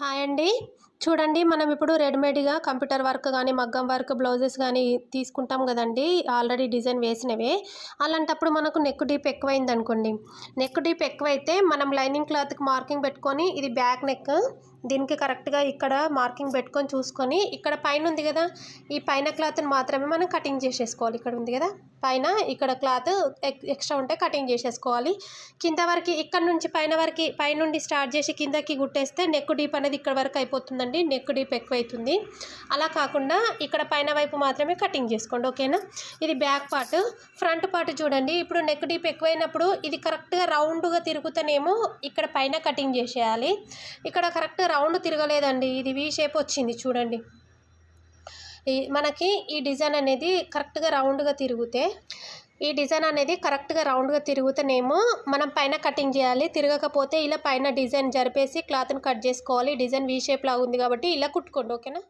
Hi అండి. చూడండి మనం ఇప్పుడు రెడీమేడ్గా కంప్యూటర్ వర్క్ కానీ మగ్గం వర్క్ బ్లౌజెస్ కానీ తీసుకుంటాం కదండి. ఆల్రెడీ డిజైన్ వేసినవే. అలాంటప్పుడు మనకు నెక్ డీప్ ఎక్కువైంది అనుకోండి నెక్ డీప్ ఎక్కువైతే మనం లైనింగ్ క్లాత్కి మార్కింగ్ పెట్టుకొని ఇది బ్యాక్ నెక్ దీనికి కరెక్ట్గా ఇక్కడ మార్కింగ్ పెట్టుకొని చూసుకొని ఇక్కడ పైన ఉంది కదా ఈ పైన క్లాత్ని మాత్రమే మనం కటింగ్ చేసేసుకోవాలి. ఇక్కడ ఉంది కదా. పైన ఇక్కడ క్లాత్ ఎక్స్ట్రా ఉంటే కటింగ్ చేసేసుకోవాలి. కింద వరకు ఇక్కడ నుంచి పైన వరకు పైనుండి స్టార్ట్ చేసి కిందకి గుట్టేస్తే నెక్ డీప్ అనేది ఇక్కడ వరకు అయిపోతుందండి. నెక్ డీప్ ఎక్కువ అవుతుంది అలా కాకుండా ఇక్కడ పైన వైపు మాత్రమే కటింగ్ చేసుకోండి ఓకేనా? ఇది బ్యాక్ పార్ట్. ఫ్రంట్ పార్ట్ చూడండి. ఇప్పుడు నెక్ డీప్ ఎక్కువైనప్పుడు ఇది కరెక్ట్గా రౌండ్గా తిరుగుతూనేమో ఇక్కడ పైన కటింగ్ చేసేయాలి. ఇక్కడ కరెక్ట్ రౌండ్ తిరగలేదండి. ఇది వీ షేప్ వచ్చింది చూడండి. మనకి ఈ డిజైన్ అనేది కరెక్ట్గా రౌండ్గా తిరిగితే ఈ డిజైన్ అనేది కరెక్ట్గా రౌండ్గా తిరుగుతేనేమో మనం పైన కటింగ్ చేయాలి. తిరగకపోతే ఇలా పైన డిజైన్ జరిపేసి క్లాత్ని కట్ చేసుకోవాలి. డిజైన్ వీ షేప్ లాగా ఉంది కాబట్టి ఇలా కుట్టుకోండి. ఓకేనా?